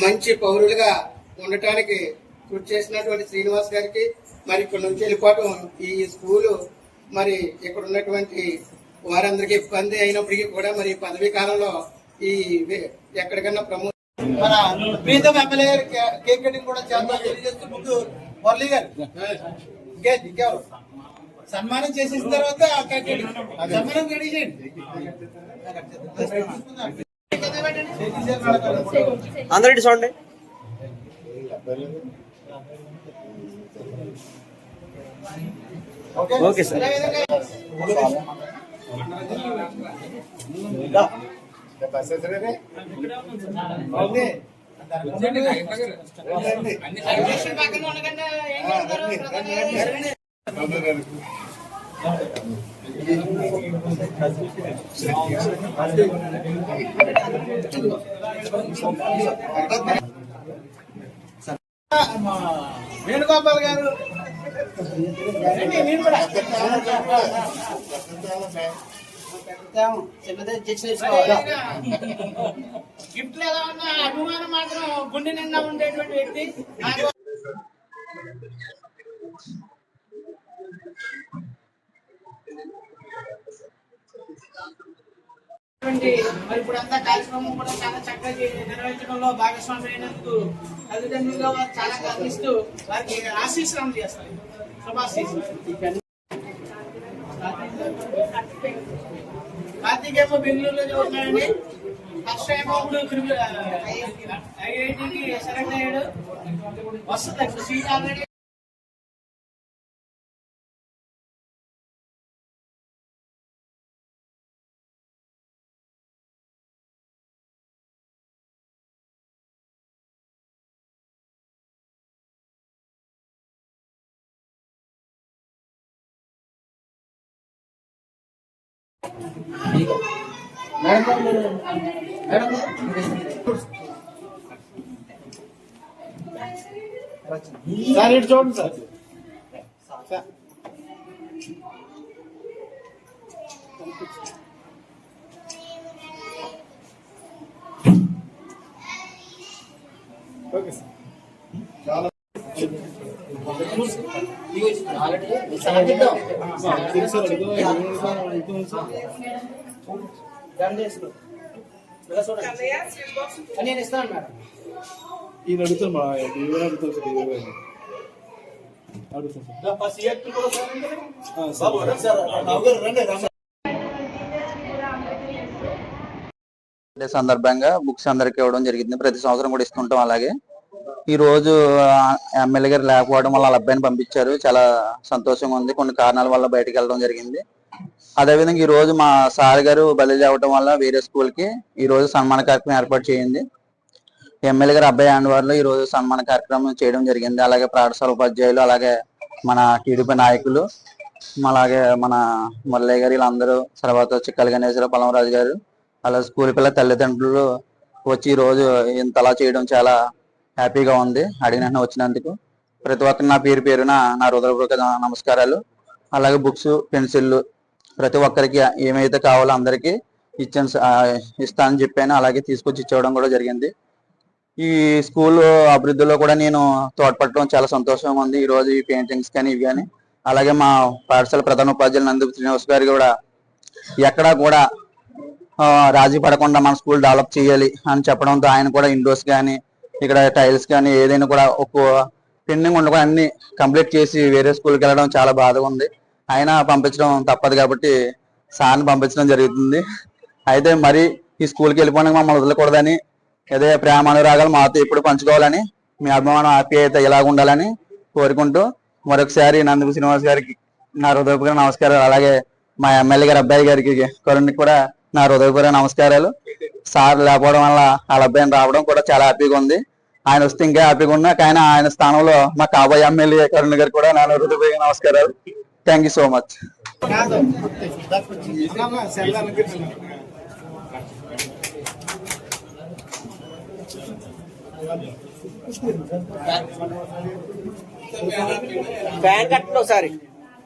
మంచి పౌరులుగా ఉండటానికి కృషి చేసినటువంటి శ్రీనివాస్ గారికి మరి ఇక్కడ నుంచి వెళ్ళిపోవటం ఈ స్కూలు మరి ఇక్కడ ఉన్నటువంటి వారందరికీ ఇబ్బంది అయినప్పటికీ కూడా మరి పదవీ కాలంలో ఈ ఎక్కడికన్నా ప్రమో మన ప్రీతం ఎమ్మెల్యే గారి కేక్ కటింగ్ కూడా చేద్దాం తెలియజేస్తూ ముందు మురళి గారు. ఇంకే ఇంకెవరు? సన్మానం చేసిన తర్వాత సన్మానం కడిగేయండి చేయండి చూడండి. Okay sir. వేణుగోపాల్ గారు. గిఫ్ట్లు ఎలా ఉన్నా అభిమానం మాత్రం గుండె నిండా ఉండేటువంటి వ్యక్తి. మరి ఇప్పుడు అంతా కార్యక్రమం కూడా చాలా చక్కగా నిర్వహించడంలో భాగస్వామి అయినందుకు తల్లిదండ్రులుగా వారు చాలా గర్విస్తూ వారికి ఆశీస్సులు అందజేస్తారు. శుభాశీస్సులు. కార్తీక్ ఏమో బెంగళూరులో చదువుతున్నాడండి. ఫస్ట్ టైం ఇప్పుడు ఐఐటికి సెలెక్ట్ అయ్యాడు. వస్తుంది సీట్ ఆల్రెడీ సార్ ఇటు చూడండి సార్ సార్. నేను ఇస్తాను మేడం ఈయన అడుగుతాను మా అడుగుతాను సార్ గారిని అడుగుతాను సార్ సందర్భంగా బుక్స్ అందరికి ఇవ్వడం జరిగింది. ప్రతి సంవత్సరం కూడా ఇస్తుంటాం అలాగే. ఈ రోజు ఎమ్మెల్యే గారు లేకపోవడం వల్ల వాళ్ళ అబ్బాయిని పంపించారు. చాలా సంతోషంగా ఉంది. కొన్ని కారణాల వల్ల బయటకు వెళ్ళడం జరిగింది. అదేవిధంగా ఈ రోజు మా సార్ గారు బదిలీ అవ్వడం వల్ల వేరే స్కూల్కి ఈ రోజు సన్మాన కార్యక్రమం ఏర్పాటు చేయింది ఎమ్మెల్యే గారు అబ్బాయి ఆండవారిలో ఈ రోజు సన్మాన కార్యక్రమం చేయడం జరిగింది. అలాగే పాఠశాల ఉపాధ్యాయులు అలాగే మన టీడీపీ నాయకులు అలాగే మన మురళయ్య గారు వీళ్ళందరూ తర్వాత చిక్కల గణేశ్వరరావు పొలంరాజు గారు అలా స్కూల్ పిల్లల తల్లిదండ్రులు వచ్చి ఈ రోజు ఇంతలా చేయడం చాలా హ్యాపీగా ఉంది. అడిగిన వచ్చినందుకు. ప్రతి ఒక్కరు నా పేరు పేరున నా హృదయపూర్వక నమస్కారాలు. అలాగే బుక్స్ పెన్సిళ్ళు ప్రతి ఒక్కరికి ఏమైతే కావాలో అందరికీ ఇచ్చాను స- ఇస్తానని చెప్పాను. అలాగే తీసుకొచ్చి ఇచ్చేవడం కూడా జరిగింది. ఈ స్కూల్ అభివృద్ధిలో కూడా నేను తోడ్పడటం చాలా సంతోషంగా ఉంది. ఈ రోజు ఈ పెయింటింగ్స్ కానీ ఇవి కానీ. అలాగే మా పాఠశాల ప్రధాన ఉపాధ్యాయులు నందు శ్రీనివాస్ గారు కూడా ఎక్కడా కూడా రాజీ పడకుండా మన స్కూల్ డెవలప్ చేయాలి అని చెప్పడంతో ఆయన కూడా ఇండోర్స్ కానీ ఇక్కడ టైల్స్ కానీ ఏదైనా కూడా ఒక పెండింగ్ ఉండకుండా అన్ని కంప్లీట్ చేసి వేరే స్కూల్కి వెళ్ళడం చాలా బాధగా ఉంది. అయినా పంపించడం తప్పదు కాబట్టి సార్ని పంపించడం జరుగుతుంది. అయితే మరి ఈ స్కూల్కి వెళ్ళిపోయినాక మమ్మల్ని వదలకూడదని అదే ప్రేమ అనురాగాలు మాతో ఎప్పుడు పంచుకోవాలని మీ అభిమానం ఆప్యాయత ఇలాగ ఉండాలని కోరుకుంటూ మరొకసారి నందుకు శ్రీనివాస్ గారికి నా హృదయపూర్వక నమస్కారాలు అలాగే మా ఎమ్మెల్యే గారి అబ్బాయి గారికి కరుణ్కి కూడా నా హృదయపూర్వక నమస్కారాలు. సార్ లేకపోవడం వల్ల వాళ్ళ అబ్బాయిని రావడం కూడా చాలా హ్యాపీగా ఉంది. ఆయన వస్తే ఇంకా హ్యాపీగా ఉన్నా. కానీ ఆయన స్థానంలో మా కాబోయే ఎమ్మెల్యే కరుణ్ గారు కూడా నా హృదయపూర్వక నమస్కారాలు. Thank you so much fan కట్టండి ఒకసారి.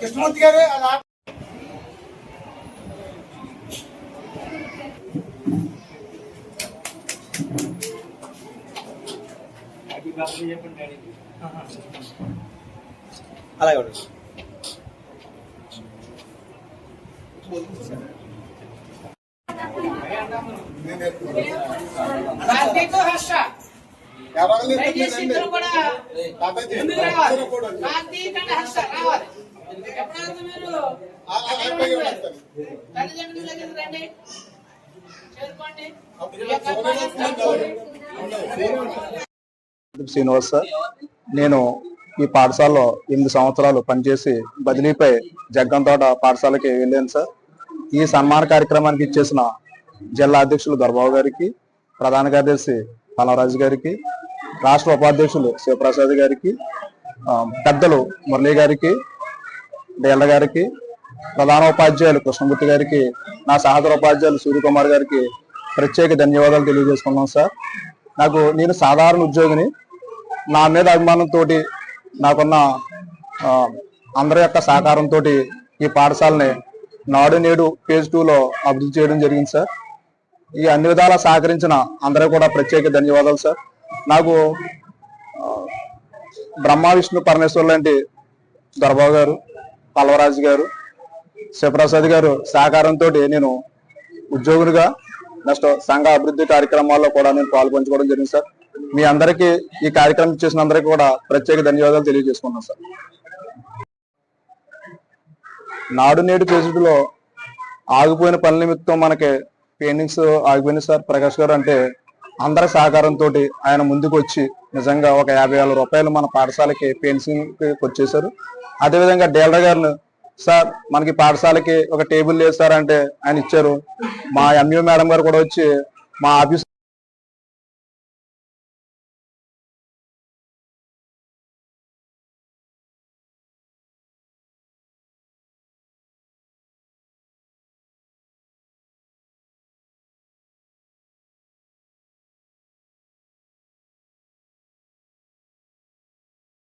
కృష్ణమూర్తి గారు అలా అలాగే ఉండండి. కార్తీక్ హర్ష దయచేసి ఇద్దరు కూడా ముందుకు రావాలి కార్తీక్ అండ్ హర్ష రావాలి ఎప్పుడైతే మీరు తల్లిదండ్రుల దగ్గరికి రండి చేరుకోండి ఈ యొక్క అమ్మాయిని తీసుకోండి. శ్రీనివాస్ సార్ నేను ఈ పాఠశాలలో ఎనిమిది సంవత్సరాలు పనిచేసి బదిలీపై జగ్గంతోట పాఠశాలకి వెళ్ళాను సార్ ఈ సన్మాన కార్యక్రమానికి ఇచ్చేసిన జిల్లా అధ్యక్షులు దొరబాబు గారికి ప్రధాన కార్యదర్శి పలవరాజు గారికి రాష్ట్ర ఉపాధ్యక్షులు శివప్రసాద్ గారికి పెద్దలు మురళీ గారికి డేళ్ళ గారికి ప్రధాన ఉపాధ్యాయులు కృష్ణమూర్తి గారికి నా సహోదర ఉపాధ్యాయులు సూర్యకుమార్ గారికి ప్రత్యేక ధన్యవాదాలు తెలియజేసుకున్నాం సార్. నాకు నేను సాధారణ ఉద్యోగిని. నా మీద అభిమానంతో నాకున్న అందరి యొక్క సహకారంతో ఈ పాఠశాలని నాడు నేడు ఫేజ్ టూలో అభివృద్ధి చేయడం జరిగింది సార్. ఈ అన్ని విధాలా సహకరించిన అందరికీ కూడా ప్రత్యేక ధన్యవాదాలు సార్. నాకు బ్రహ్మ విష్ణు పరమేశ్వర్ లాంటి దొరబాబు గారు పల్వరాజు గారు శివప్రసాద్ గారు సహకారంతో నేను ఉద్యోగులుగా నెక్స్ట్ సంఘ అభివృద్ధి కార్యక్రమాల్లో కూడా నేను పాల్పంచుకోవడం జరిగింది సార్. మీ అందరికీ ఈ కార్యక్రమం చేసిన అందరికీ కూడా ప్రత్యేక ధన్యవాదాలు తెలియజేసుకున్నాను సార్. నాడు నేడు పేజీలో ఆగిపోయిన పనుల నిమిత్తం మనకి పెయింటింగ్స్ ఆగిపోయిన సార్. ప్రకాష్ గారు అంటే అందరి సహకారంతో ఆయన ముందుకు వచ్చి నిజంగా ఒక యాభై వేల రూపాయలు మన పాఠశాలకి పెయింటింగ్ వచ్చేసారు అదేవిధంగా డీలర్ గారు సార్ మనకి పాఠశాలకి ఒక టేబుల్ లేదు సార్ అంటే ఆయన ఇచ్చారు. మా ఎంయూ మేడం గారు కూడా వచ్చి మా office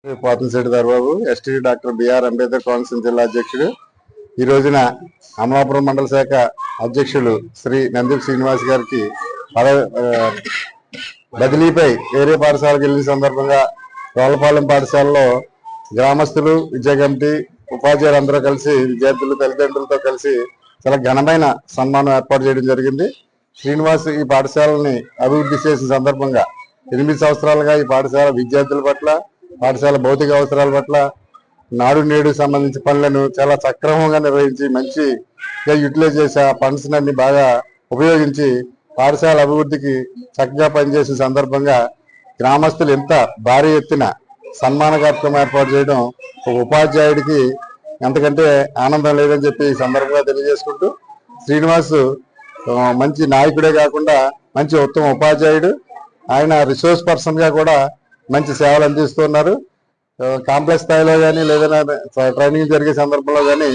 Pothamsetti దర్బాబు ST doctor BR Ambedkar Konaseema జిల్లా అధ్యక్షుడు. ఈ రోజున అమలాపురం మండల శాఖ అధ్యక్షులు శ్రీ నందీప్ శ్రీనివాస్ గారికి బదిలీపై వేరే పాఠశాలకు వెళ్ళిన సందర్భంగా రోలపాలెం పాఠశాలలో గ్రామస్తులు విద్యా కమిటీ ఉపాధ్యాయులు అందరూ కలిసి విద్యార్థులు తల్లిదండ్రులతో కలిసి చాలా ఘనమైన సన్మానం ఏర్పాటు చేయడం జరిగింది. శ్రీనివాస్ ఈ పాఠశాలని అభివృద్ధి చేసిన సందర్భంగా ఎనిమిది సంవత్సరాలుగా ఈ పాఠశాల విద్యార్థుల పట్ల పాఠశాల భౌతిక అవసరాల పట్ల నాడు నేడు సంబంధించిన పనులను చాలా సక్రమంగా నిర్వహించి మంచిగా యూటిలైజ్ చేసి ఆ ఫండ్స్ అన్ని బాగా ఉపయోగించి పాఠశాల అభివృద్ధికి చక్కగా పనిచేసిన సందర్భంగా గ్రామస్తులు ఎంత భారీ ఎత్తున సన్మాన కార్యక్రమం ఏర్పాటు చేయడం ఒక ఉపాధ్యాయుడికి ఎంతకంటే ఆనందం లేదని చెప్పి ఈ సందర్భంగా తెలియజేసుకుంటూ శ్రీనివాస్ మంచి నాయకుడే కాకుండా మంచి ఉత్తమ ఉపాధ్యాయుడు. ఆయన రిసోర్స్ పర్సన్గా కూడా మంచి సేవలు అందిస్తున్నారు. కాంప్లెక్స్ స్థాయిలో కానీ లేదైనా ట్రైనింగ్ జరిగే సందర్భంలో కానీ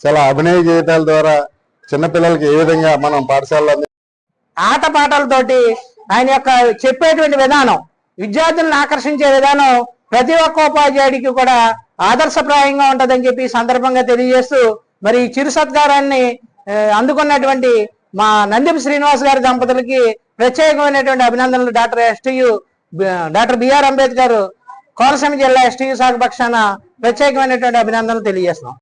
చాలా అభినయ జీవితాల ద్వారా చిన్నపిల్లలకి ఏ విధంగా మనం పాఠశాలలో ఆట ఆటపాటలతోటి ఆయన యొక్క చెప్పేటువంటి విధానం విద్యార్థులను ఆకర్షించే విధానం ప్రతి ఒక్క ఉపాధ్యాయుడికి కూడా ఆదర్శప్రాయంగా ఉంటదని చెప్పి సందర్భంగా తెలియజేస్తూ మరి చిరు సత్కారాన్ని అందుకున్నటువంటి మా నందిపి శ్రీనివాస్ గారి దంపతులకి ప్రత్యేకమైనటువంటి అభినందనలు doctor STU doctor BR Ambedkar Konaseema జిల్లా ఎస్టీ విశాఖ పక్షాన ప్రత్యేకమైనటువంటి అభినందనలు తెలియజేస్తున్నాం.